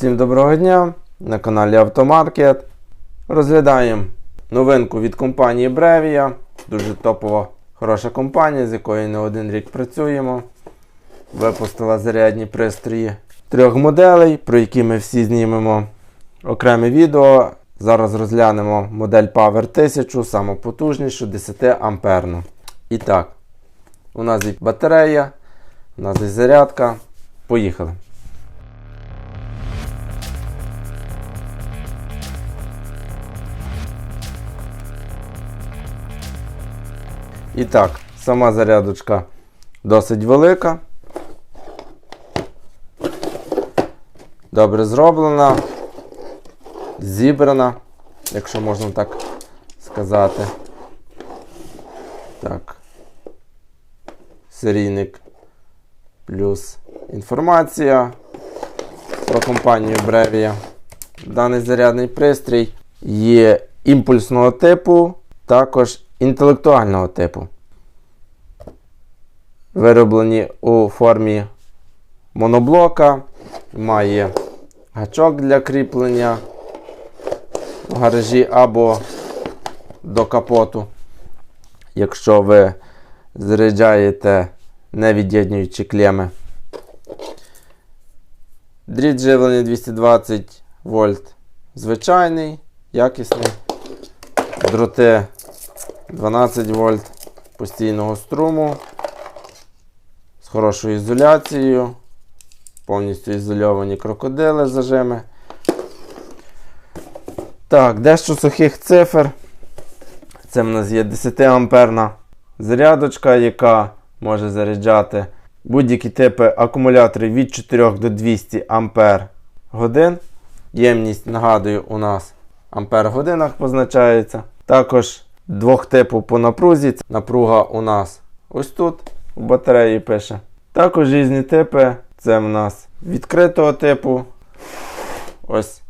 Всім доброго дня! На каналі Автомаркет. Розглядаємо новинку від компанії Brevia. Дуже топова, хороша компанія, з якою не один рік працюємо. Випустила зарядні пристрої трьох моделей, про які ми всі знімемо окреме відео. Зараз розглянемо модель Power 1000, самопотужнішу 10 амперну. І так, у нас є батарея, у нас є зарядка. Поїхали. І так, сама зарядочка досить велика. Добре зроблена, зібрана, якщо можна так сказати. Так. Серійник плюс інформація про компанію Brevia. Даний зарядний пристрій є імпульсного типу, також інтелектуального типу. Вироблені у формі моноблока, має гачок для кріплення в гаражі або до капоту. Якщо ви заряджаєте не від'єднуючи клеми. Дріт живлення 220 вольт звичайний, якісний. Дроти 12 вольт постійного струму з хорошою ізоляцією. Повністю ізольовані крокодили зажими. Так, дещо сухих цифр. Це в нас є 10 амперна зарядочка, яка може заряджати будь-які типи акумуляторів від 4 до 200 ампер годин. Ємність, нагадую, у нас ампер годинах позначається. Також двох типів по напрузі. Напруга у нас ось тут у батареї пише. Також різні типи. Це в нас відкритого типу. Ось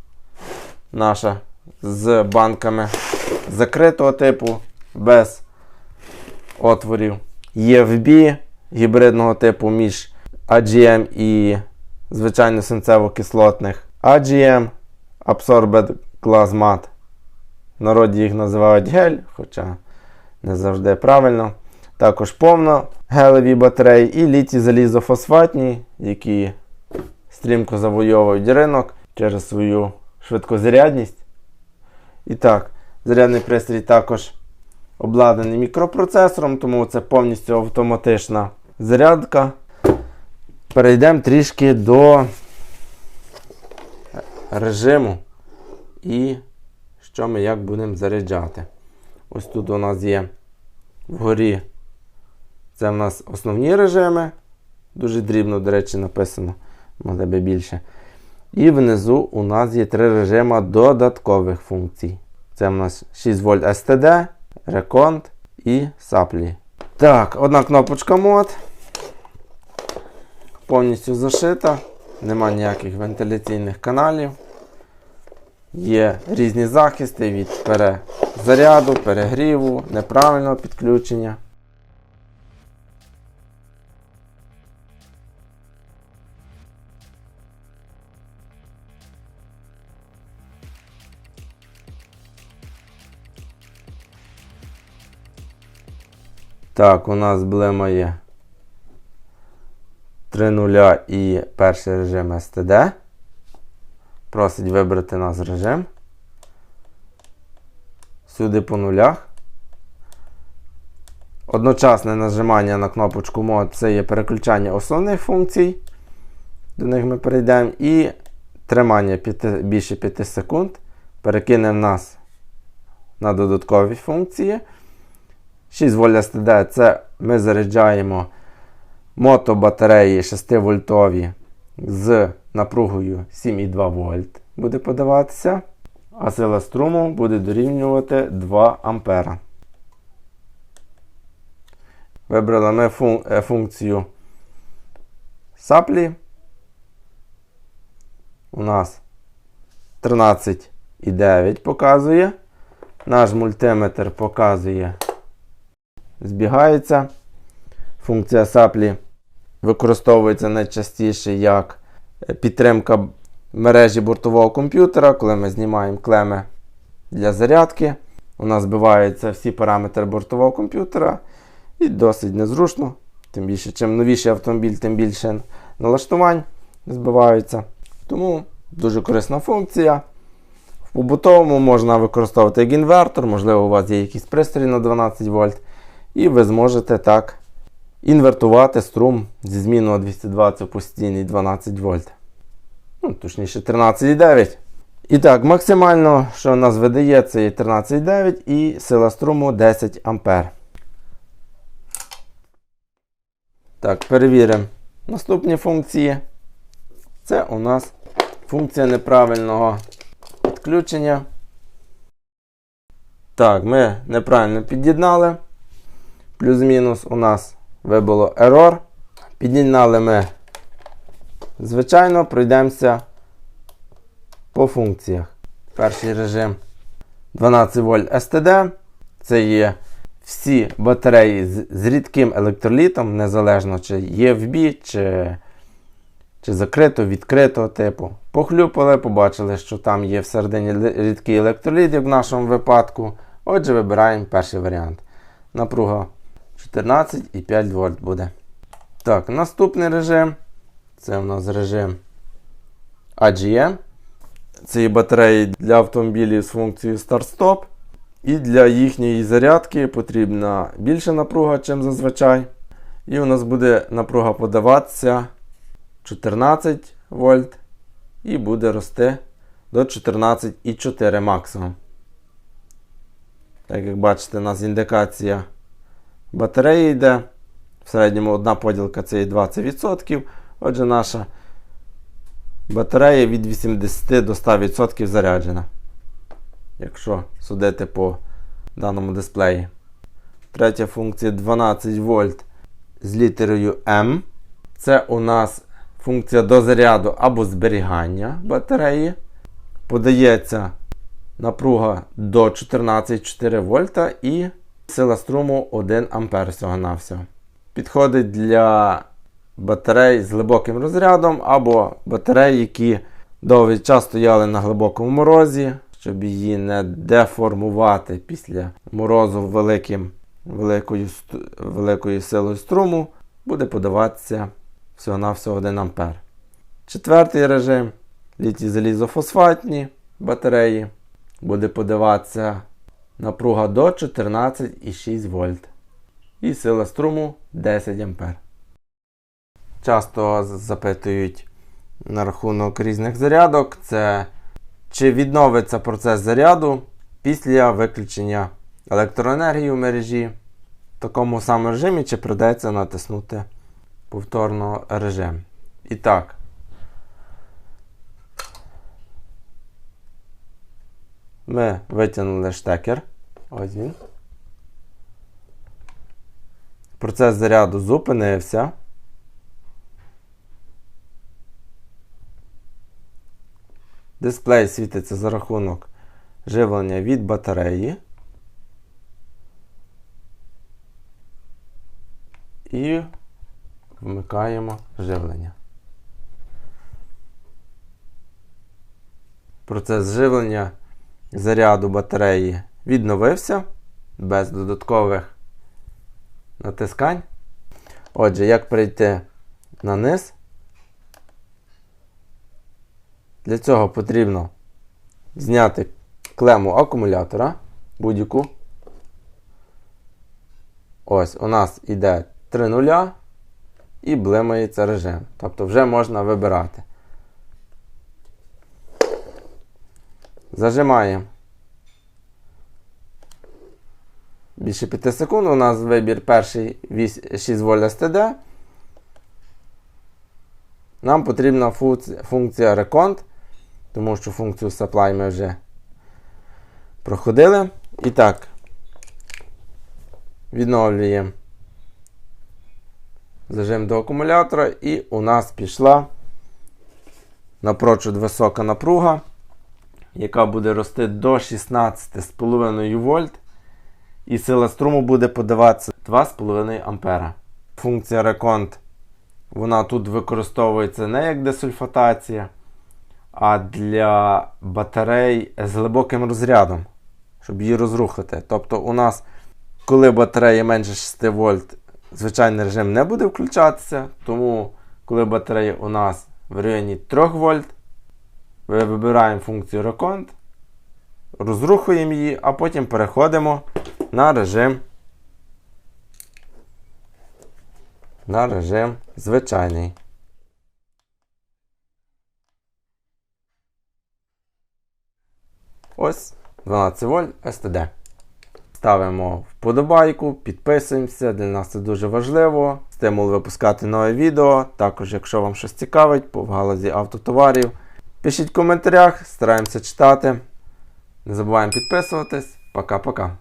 наша з банками закритого типу без отворів. EFB гібридного типу між AGM і звичайно синцево-кислотних. AGM Absorbed Glass Mat. В народі їх називають гель, хоча не завжди правильно. Також повно гелеві батареї і літі залізофосфатні, які стрімко завойовують ринок через свою швидкозарядність. І так, зарядний пристрій також обладнаний мікропроцесором, тому це повністю автоматична зарядка. Перейдемо трішки до режиму і що ми як будемо заряджати. Ось тут у нас є вгорі. Це в нас основні режими. Дуже дрібно, до речі, написано, могли би більше. І внизу у нас є три режими додаткових функцій. Це в нас 6 вольт STD, Recont і Supply. Так, одна кнопочка мод. Повністю зашита. Нема ніяких вентиляційних каналів. Є різні захисти від перезаряду, перегріву, неправильного підключення. Так, у нас блема є 3 і перший режим STD. Просить вибрати нас режим. Сюди по нулях. Одночасне нажимання на кнопочку мод це є переключання основних функцій. До них ми перейдемо. І тримання 5, більше 5 секунд. Перекине нас на додаткові функції. 6 вольт STD це ми заряджаємо мотобатареї 6 вольтові з напругою 7,2 вольт буде подаватися. А сила струму буде дорівнювати 2 ампера. Вибрали ми е, функцію саплі. У нас 13,9 показує. Наш мультиметр показує збігається. Функція саплі використовується найчастіше як підтримка мережі бортового комп'ютера, коли ми знімаємо клеми для зарядки. У нас збиваються всі параметри бортового комп'ютера і досить незручно. Тим більше, чим новіший автомобіль, тим більше налаштувань збиваються. Тому дуже корисна функція. В побутовому можна використовувати як інвертор, можливо, у вас є якийсь пристрій на 12 вольт, і ви зможете так інвертувати струм зі змінного 220 в постійний 12 вольт. Ну, точніше, 13,9. І так, максимально, що нас видає, це є 13,9 і сила струму 10 А. Так, перевіримо наступні функції. Це у нас функція неправильного підключення. Так, ми неправильно під'єднали. Плюс-мінус у нас вибуло error. Під'єднали ми, звичайно, пройдемося по функціях. Перший режим 12 вольт STD. Це є всі батареї з, з рідким електролітом, незалежно чи є вбі, чи, чи закрито, відкрито типу. Похлюпали, побачили, що там є всередині рідкий електроліт, як в нашому випадку. Отже, вибираємо перший варіант. Напруга 14,5 вольт буде. Так, наступний режим. Це у нас режим AGM. Це батареї для автомобілів з функцією старт-стоп. І для їхньої зарядки потрібна більша напруга, ніж зазвичай. І у нас буде напруга подаватися 14 вольт і буде рости до 14,4 максимум. Так як бачите, у нас індикація батареї йде. В середньому одна поділка це є 20%. Отже, наша батарея від 80 до 100% заряджена. Якщо судити по даному дисплеї. Третя функція 12 вольт з літерою М. Це у нас функція дозаряду або зберігання батареї. Подається напруга до 14,4 вольта і сила струму 1 А всього на всього. Підходить для батарей з глибоким розрядом або батарей, які довгий час стояли на глибокому морозі, щоб її не деформувати після морозу великим, великою, великою силою струму, буде подаватися всього-навсього 1 А. Четвертий режим літій залізофосфатні батареї. Буде подаватися напруга до 14,6 вольт. І сила струму 10 А. Часто запитують на рахунок різних зарядок. Це чи відновиться процес заряду після виключення електроенергії в мережі в такому самому режимі, чи придеться натиснути повторно режим. І так. Ми витягнули штекер. Ось він. Процес заряду зупинився. Дисплей світиться за рахунок живлення від батареї. І вмикаємо живлення. Процес живлення заряду батареї відновився без додаткових натискань. Отже, як перейти на низ? Для цього потрібно зняти клему акумулятора будь-яку. Ось, у нас йде 3 нуля і блимається режим. Тобто вже можна вибирати. Зажимаємо. Більше 5 секунд. У нас вибір перший 6 вольт STD. Нам потрібна функція Recont, тому що функцію Supply ми вже проходили. І так, відновлюємо зажим до акумулятора, і у нас пішла напрочуд висока напруга, яка буде рости до 16,5 вольт. І сила струму буде подаватися 2,5 ампера. Функція Recont вона тут використовується не як десульфатація, а для батарей з глибоким розрядом, щоб її розрухати. Тобто, у нас, коли батарея менше 6 вольт, звичайний режим не буде включатися. Тому, коли батарея у нас в районі 3 вольт, вибираємо функцію Recont, розрухуємо її, а потім переходимо на режим. На режим звичайний. Ось 12 вольт STD. Ставимо вподобайку, підписуємося, для нас це дуже важливо. Стимул випускати нове відео. Також, якщо вам щось цікавить по галузі автотоварів, пишіть в коментарях, стараємося читати. Не забуваємо підписуватись. Пока-пока.